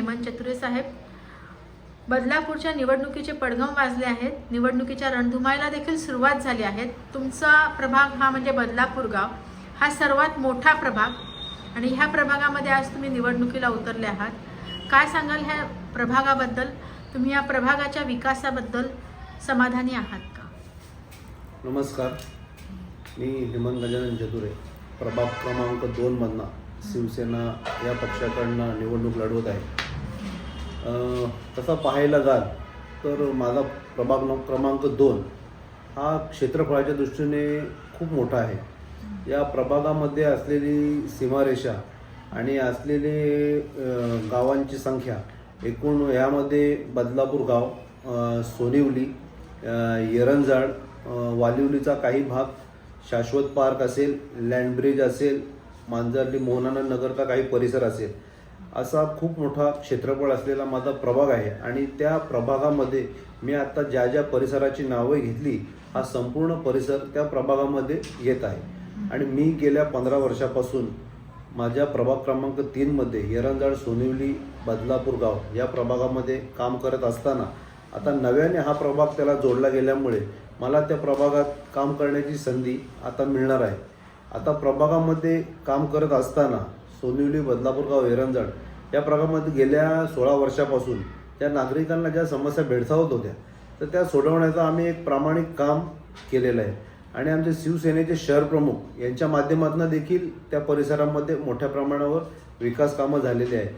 हेमंत चतुरे साहेब. बदलापूरच्या निवडणुकीचे पडघम वाजले आहेत. निवडणुकीच्या रणधुमाईला देखील सुरुवात झाली आहे. तुमचा प्रभाग हा म्हणजे बदलापूर गाव. हा सर्वात मोठा प्रभाग. आणि ह्या प्रभागामध्ये आज तुम्ही निवडणुकीला उतरले आहात. काय सांगाल ह्या प्रभागाबद्दल? तुम्ही या प्रभागाच्या विकासाबद्दल समाधानी आहात का? नमस्कार. मी हेमंत गजानन चतुरे. प्रभाग क्रमांक दोनमधनं शिवसेना या पक्षाकडनं निवडणूक लढवत आहे. तसं पाहायला जाल तर माझा प्रभाग क्रमांक दोन हा क्षेत्रफळाच्या दृष्टीने खूप मोठा आहे. या प्रभागामध्ये असलेली सीमारेषा आणि असलेले गावांची संख्या एकूण यामध्ये बदलापूर गाव सोनिवली येरंजाड वालिवलीचा काही भाग शाश्वत पार्क असेल लँडब्रिज असेल मांजर्ली मोहनानंद नगरचा काही परिसर असेल असा खूप मोठा क्षेत्रफळ असलेला माझा प्रभाग आहे. आणि त्या प्रभागामध्ये मी आता ज्या ज्या परिसराची नावं घेतली हा संपूर्ण परिसर त्या प्रभागामध्ये येत आहे. आणि मी गेल्या पंधरा वर्षापासून माझ्या प्रभाग क्रमांक तीनमध्ये येरंजाळ सोनिवली बदलापूर गाव या प्रभागामध्ये काम करत असताना आता नव्याने हा प्रभाग त्याला जोडला गेल्यामुळे मला त्या प्रभागात काम करण्याची संधी आता मिळणार आहे. आता प्रभागामध्ये काम करत असताना सोनिवली बदलापूरगाव एरंजण. या प्रभागामध्ये गेल्या सोळा वर्षापासून त्या नागरिकांना ज्या समस्या भेडसावत होत्या तर त्या सोडवण्याचं आम्ही एक प्रामाणिक काम केलेलं आहे. आणि आमचे शिवसेनेचे शहर प्रमुख यांच्या माध्यमातून देखील त्या परिसरामध्ये मोठ्या प्रमाणावर विकास कामं झालेली आहे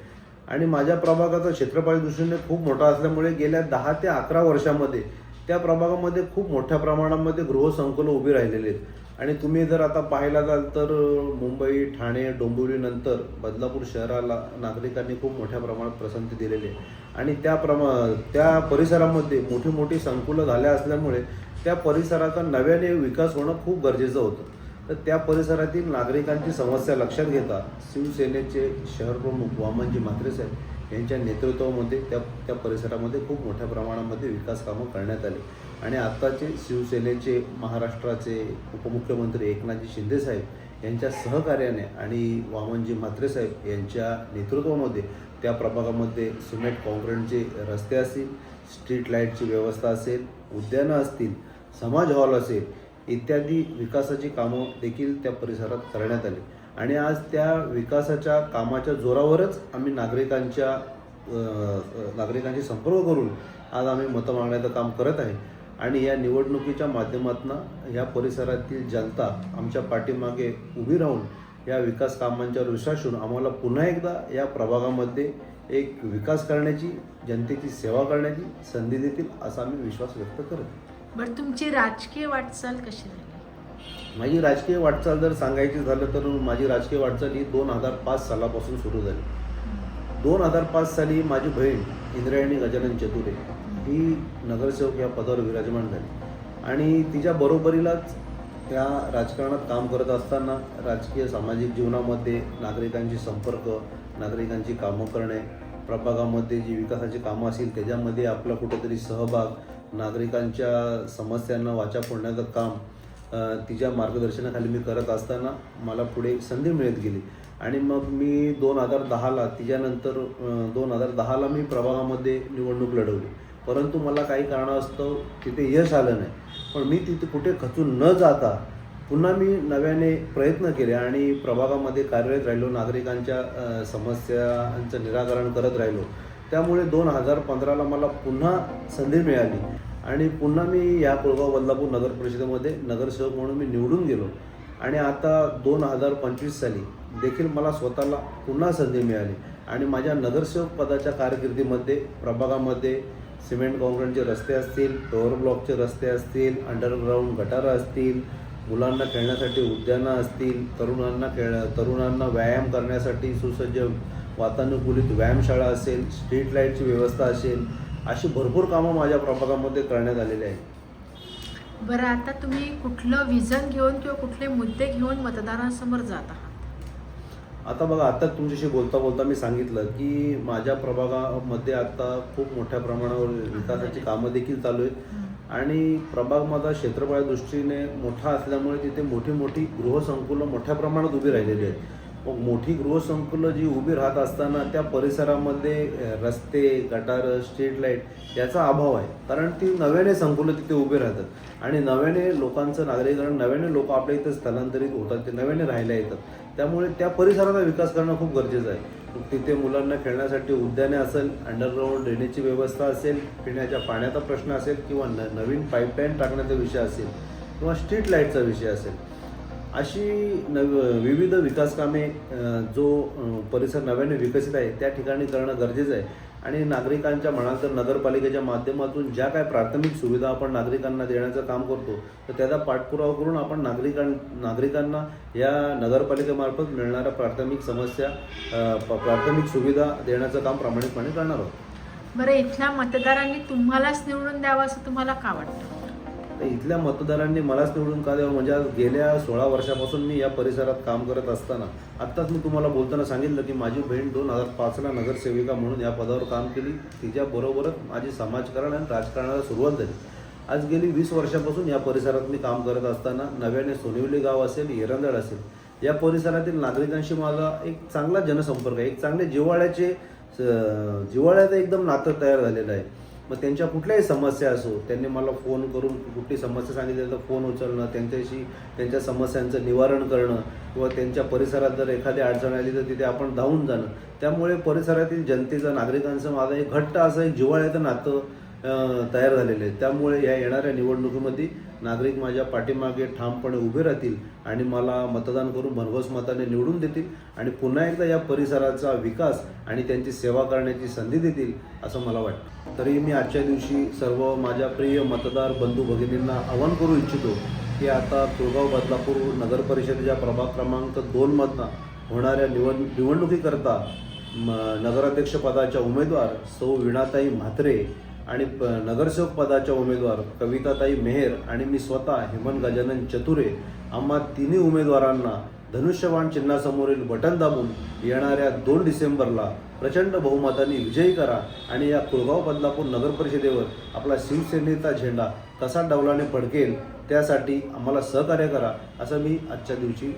आणि माझ्या प्रभागाचा क्षेत्रफळ दृष्टीने खूप मोठा असल्यामुळे गेल्या दहा ते अकरा वर्षामध्ये त्या प्रभागामध्ये खूप मोठ्या प्रमाणामध्ये गृहसंकुलं उभी राहिलेली आहेत. आणि तुम्ही जर आता पाहायला जाल तर मुंबई ठाणे डोंबिवलीनंतर बदलापूर शहराला नागरिकांनी खूप मोठ्या प्रमाणात प्रसंती दिलेली आहे. आणि त्या प्रमा त्या परिसरामध्ये मोठी मोठी संकुलं झाल्या असल्यामुळे त्या परिसराचा नव्याने विकास होणं खूप गरजेचं होतं. तर त्या परिसरातील नागरिकांची समस्या लक्षात घेता शिवसेनेचे शहर प्रमुख वामनजी म्हात्रे साहेब यांच्या नेतृत्वामध्ये त्या त्या परिसरामध्ये खूप मोठ्या प्रमाणामध्ये विकास कामं करण्यात आली. आणि आत्ताचे शिवसेनेचे महाराष्ट्राचे उपमुख्यमंत्री एकनाथजी शिंदे साहेब यांच्या सहकार्याने आणि वामनजी म्हात्रे साहेब यांच्या नेतृत्वामध्ये त्या प्रभागामध्ये सिमेंट कॉन्क्रीटचे रस्ते असतील स्ट्रीट लाईटची व्यवस्था असेल उद्यानं असतील समाज हॉल असेल इत्यादी विकासाची कामं देखील त्या परिसरात करण्यात आली. आणि आज त्या विकासाच्या कामाच्या जोरावरच आम्ही नागरिकांच्या नागरिकांशी संपर्क करून आज आम्ही मतं मागण्याचं काम करत आहे. आणि या निवडणुकीच्या माध्यमातून या परिसरातील जनता आमच्या पाठीमागे उभी राहून या विकास कामांच्या विश्वास ठेवून आम्हाला पुन्हा एकदा या प्रभागामध्ये एक विकास करण्याची जनतेची सेवा करण्याची संधी देतील असा आम्ही विश्वास व्यक्त करत तुमची राजकीय वाटचाल कशी झाली? माझी राजकीय वाटचाल जर सांगायची झालं तर माझी राजकीय वाटचाल ही दोन हजार पाच सालापासून सुरू झाली. दोन हजार पाच साली माझी बहीण इंद्रायणी गजानन चतुरे ही नगरसेवक या पदावर विराजमान झाली. आणि तिच्या बरोबरीलाच त्या राजकारणात काम करत असताना राजकीय सामाजिक जीवनामध्ये नागरिकांशी संपर्क नागरिकांची कामं करणे प्रभागामध्ये जी विकासाची कामं असतील त्याच्यामध्ये आपला कुठेतरी सहभाग नागरिकांच्या समस्यांना वाचा फोडण्याचं काम तिच्या मार्गदर्शनाखाली मी करत असताना मला पुढे संधी मिळत गेली. आणि मग मी दोन हजार दहाला तिच्यानंतर दोन हजार दहाला मी प्रभागामध्ये निवडणूक लढवली. परंतु मला काही कारणास्तव तिथे यश आलं नाही. पण मी तिथे कुठे खचून न जाता पुन्हा मी नव्याने प्रयत्न केले आणि प्रभागामध्ये कार्यरत राहिलो नागरिकांच्या समस्यांचं निराकरण करत राहिलो. त्यामुळे दोन हजार पंधराला मला पुन्हा संधी मिळाली आणि पुन्हा मी या कोळगाव बदलापूर नगर परिषदेमध्ये नगरसेवक म्हणून मी निवडून गेलो. आणि आता दोन हजार पंचवीस साली देखील मला स्वतःला पुन्हा संधी मिळाली आणि माझ्या नगरसेवक पदाच्या कारकिर्दीमध्ये प्रभागामध्ये सिमेंट कॉन्क्रीटचे रस्ते असतील पेवर ब्लॉकचे रस्ते असतील अंडरग्राऊंड गटारं असतील मुलांना खेळण्यासाठी उद्यानं असतील तरुणांना खेळ तरुणांना व्यायाम करण्यासाठी सुसज्ज वातानुकूलित व्यायामशाळा असेल स्ट्रीट लाईटची व्यवस्था असेल अशी भरपूर कामं माझ्या प्रभागामध्ये करण्यात आलेली आहेत. बरं आता तुम्ही कुठलं विजन घेऊन किंवा कुठले मुद्दे घेऊन मतदारांसमोर जात आहात? आता बघा आता तुमच्याशी बोलता बोलता मी सांगितलं की माझ्या प्रभागामध्ये आता खूप मोठ्या प्रमाणावर विकासाची कामं देखील चालू आहेत. आणि प्रभाग माझा क्षेत्रफळा दृष्टीने मोठा असल्यामुळे तिथे मोठी मोठी गृहसंकुलं मोठ्या प्रमाणात उभी राहिलेली आहेत. मग मोठी गृहसंकुलं जी उभी राहत असताना त्या परिसरामध्ये रस्ते गटार स्ट्रीट लाइट याचा अभाव आहे. कारण ती नव्याने संकुलं तिथे उभी राहतात. आणि नव्याने लोकांचं नागरीकरण नव्याने लोक आपल्या इथं स्थलांतरित होतात ते नव्याने राहायला येतात. त्यामुळे त्या परिसराचा विकास करणं खूप गरजेचं आहे. तिथे मुलांना खेळण्यासाठी उद्याने असेल अंडरग्राऊंड ड्रेनेजची व्यवस्था असेल पिण्याच्या पाण्याचा प्रश्न असेल किंवा न नवीन पाईपलाईन टाकण्याचा विषय असेल किंवा स्ट्रीट लाईटचा विषय असेल अशी नव विविध विकासकामे जो परिसर नव्याने विकसित आहे त्या ठिकाणी करणं गरजेचं आहे. आणि नागरिकांच्या म्हणाल तर नगरपालिकेच्या माध्यमातून ज्या काय प्राथमिक सुविधा आपण नागरिकांना देण्याचं काम करतो तर त्याचा पाठपुरावा करून आपण नागरिकां नागरिकांना या नगरपालिकेमार्फत मिळणाऱ्या प्राथमिक समस्या प- प्राथमिक सुविधा देण्याचं काम प्रामाणिकपणे करणार आहोत. बरं इथल्या मतदारांनी तुम्हालाच निवडून द्यावं असं तुम्हाला का वाटतं? तर इथल्या मतदारांनी मलाच निवडून का द्यावं? म्हणजे आज गेल्या सोळा वर्षापासून मी या परिसरात काम करत असताना आत्ताच मी तुम्हाला बोलताना सांगितलं की माझी बहीण दोन हजार पाचला नगरसेविका म्हणून या पदावर काम केली. तिच्याबरोबरच माझी समाजकारण आणि राजकारणाला सुरुवात झाली. आज गेली वीस वर्षापासून या परिसरात मी काम करत असताना नव्याने सोनिवली गाव असेल एरंदळ असेल या परिसरातील नागरिकांशी माझा एक चांगला जनसंपर्क आहे. एक चांगले जिव्हाळ्याचे स- जिव्हाळ्याचं एकदम नातं तयार झालेलं आहे. मग त्यांच्या कुठल्याही समस्या असो त्यांनी मला फोन करून कुठली समस्या सांगितली तर फोन उचलणं त्यांच्याशी त्यांच्या समस्यांचं निवारण करणं किंवा त्यांच्या परिसरात जर एखादी अडचण आली तर तिथे आपण धावून जाणं. त्यामुळे परिसरातील जनतेचं नागरिकांचं माझं एक घट्ट असं एक जिव्हाळ्याचं नातं तयार झालेले आहे त्यामुळे या येणाऱ्या निवडणुकीमध्ये नागरिक माझ्या पाठीमागे ठामपणे उभे राहतील आणि मला मतदान करून भरघोस मताने निवडून देतील आणि पुन्हा एकदा या परिसराचा विकास आणि त्यांची सेवा करण्याची संधी देतील असं मला वाटतं. तरी मी आजच्या दिवशी सर्व माझ्या प्रिय मतदार बंधू भगिनींना आवाहन करू इच्छितो की आता तुळगाव बदलापूर नगर परिषदेच्या प्रभाग क्रमांक दोनमधनं होणाऱ्या निवड निवडणुकीकरता म नगराध्यक्षपदाच्या उमेदवार सौ विणाताई म्हात्रे आणि प नगरसेवक पदाच्या उमेदवार कविताताई मेहेर आणि मी स्वतः हेमंत गजानन चतुरे आम्हा तिन्ही उमेदवारांना धनुष्यबाण चिन्हासमोरील बटन दाबून येणाऱ्या दोन डिसेंबरला प्रचंड बहुमताने विजयी करा आणि या कुळगाव बदलापूर नगर परिषदेवर आपला शिवसेनेचा झेंडा कसा डौलाने फडकेल त्यासाठी आम्हाला सहकार्य करा असं मी आजच्या दिवशी